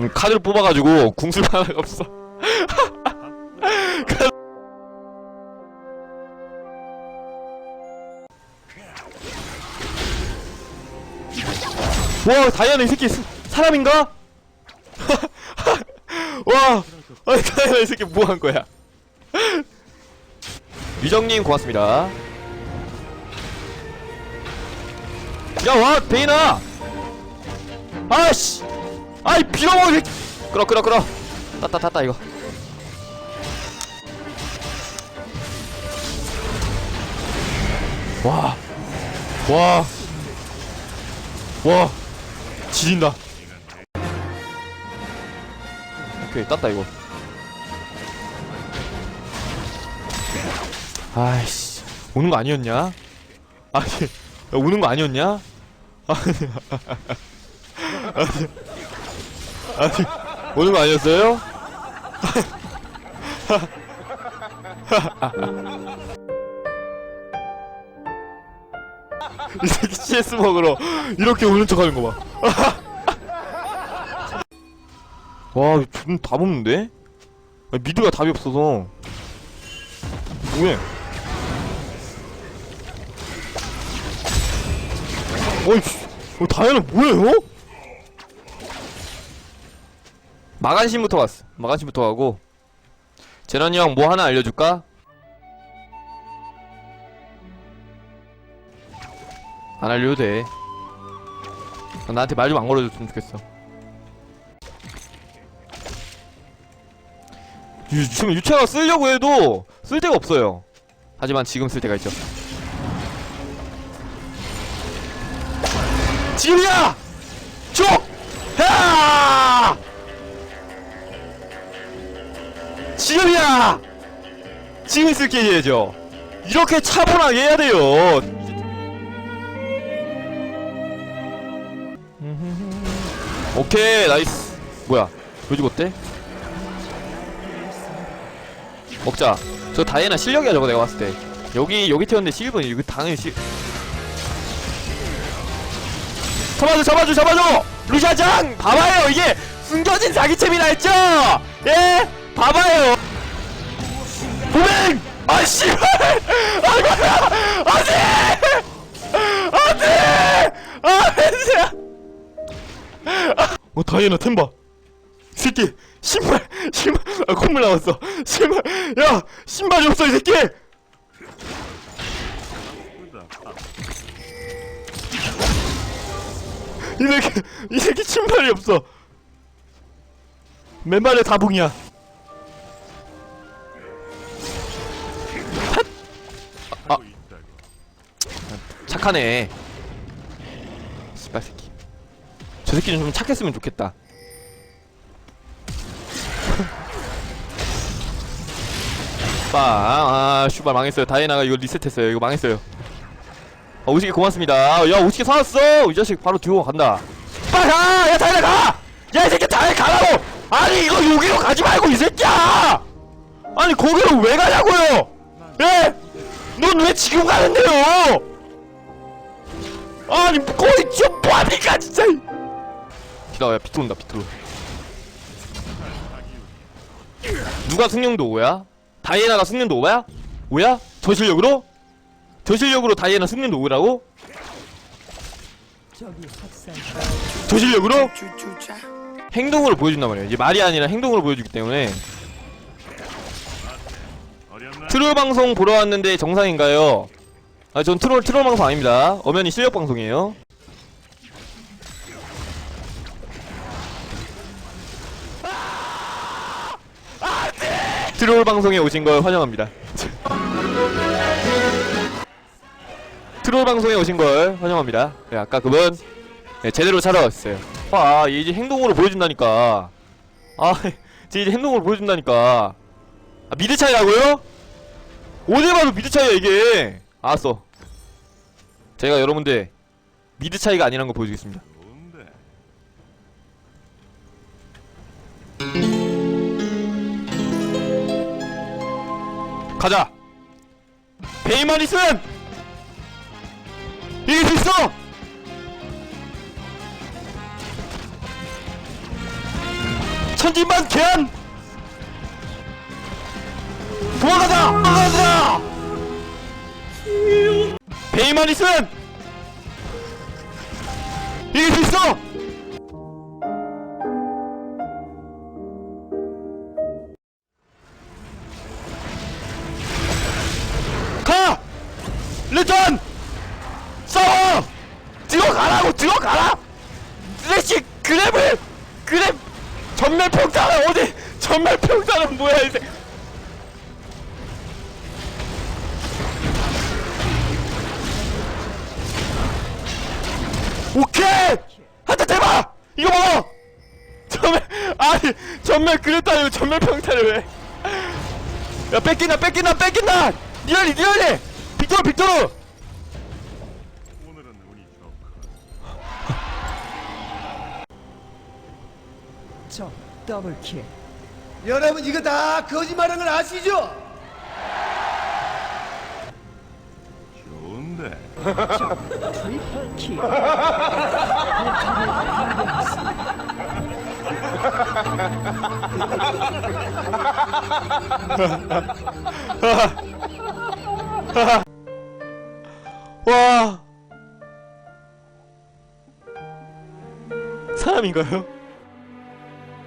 음, 카드를 뽑아가지고 궁술 하나가 없어. 와 다이아나 이 새끼 스- 사람인가? 와 아니 다이아나 이 새끼 뭐 한 거야? 유정님 고맙습니다. 야와 베이나 아씨 아이 빌어먹을 끌어 끌어 끌어 땄다 땄다 이거 와 와. 와. 지린다. 오케이, 땄다, 이거. 아이씨. 오는 거 아니었냐? 아니, 야, 오는 거 아니었냐? 아니, 아니, 거 아니었어요? 이 새끼 CS 먹으러 이렇게 오는 척 하는 거 봐. 와, 존다 뽑는데? 아니, 미드가 답이 없어서. 뭐해? 어이, 씨. 어, 다이아는 뭐예요? 마간신부터 갔어. 마간신부터 가고. 재난이 형 뭐 하나 알려줄까? 안 알려도 돼. 나한테 말 좀 안 걸어줬으면 좋겠어. 유, 지금 유채가 쓰려고 해도 쓸 데가 없어요. 하지만 지금 쓸 데가 있죠. 지금이야! 쭉! 야! 지금이야! 지금 쓸게 해야죠. 이렇게 차분하게 해야 돼요. 오케이 나이스 뭐야 왜 죽었대? 먹자 저 다이애나 실력이야 저거 내가 봤을 때 여기 여기 태웠는데 실버는 이거 당연히 실 잡아줘 잡아줘 잡아줘 루샤장 봐봐요 이게 숨겨진 사기챔이라 했죠 예 봐봐요. 보맹 아 씨발 아이고야 안돼 안돼 안돼 어 다이애나 템바. 새끼 신발 신발. 아 콧물 나왔어. 신발. 야 신발이 없어 이 새끼. 이 새끼 이 새끼 신발이 없어. 맨발에 다붕이야 착하네 씨발 새끼 저 새끼는 좀 착했으면 좋겠다. 빵, 아, 슈발 망했어요. 다이애나가 이거 리셋했어요. 이거 망했어요. 아, 오시게 고맙습니다. 야, 오시게 사왔어! 이 자식 바로 뒤로 간다. 가! 야, 다이애나 가! 야, 이 새끼 다이애나 가라고! 아니, 이거 여기로 가지 말고, 이 새끼야! 아니, 거기로 왜 가냐고요! 예? 넌 왜 지금 가는데요! 아니, 거의 좀 뭐합니까, 진짜! 기다려, 야, 비트 온다, 비트. 누가 승령도 5야? 다이애나가 승령도 5야? 5야? 저 실력으로? 저 실력으로 다이애나 승령도 5라고? 저 실력으로? 행동으로 보여준단 말이야. 이제 말이 아니라 행동으로 보여주기 때문에. 트롤 방송 보러 왔는데 정상인가요? 아, 전 트롤, 트롤 방송 아닙니다. 엄연히 실력 방송이에요. 트롤 방송에 오신 걸 환영합니다. 트롤 방송에 오신 걸 환영합니다. 네, 아까 그분 네, 제대로 찾아왔어요. 아, 얘 이제 행동으로 보여준다니까. 아, 쟤 이제 행동으로 보여준다니까. 아, 미드 차이라고요? 어디 봐도 미드 차이야 이게. 알았어. 제가 여러분들 미드 차이가 아니라는 거 보여주겠습니다. 가자. 베이만 있음. 이길 수 있어. 천진반 개한 도망가자 도망가자 베이만 있으면 이길 수 있어! 가! 르전 싸워! 들어가라고 들어가라! 레시 그랩을 그랩 전멸 평타는 어디? 전멸 평타는 뭐야 이제 오케이! 한타 대박! 이거 먹어! 전멸 아니 전멸 그랬다 이거 전멸 평타를 왜 야 뺏긴다 뺏긴다 뺏긴다! 니얼리 니얼리! 빅토르 빅토르! 더블킬. 여러분 이거 다 거짓말한 걸 아시죠? 좋은데 트리플킬 와. 사람인가요?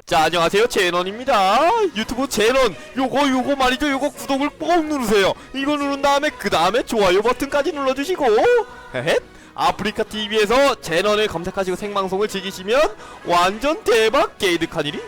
자 안녕하세요. 제넌입니다. 유튜브 제넌 요거 요거 말이죠. 요거 구독을 꼭 누르세요. 이거 누른 다음에 그 다음에 좋아요 버튼까지 눌러주시고. 헤헷 아프리카 TV에서 제넌을 검색하시고 생방송을 즐기시면 완전 대박 게이득한 일이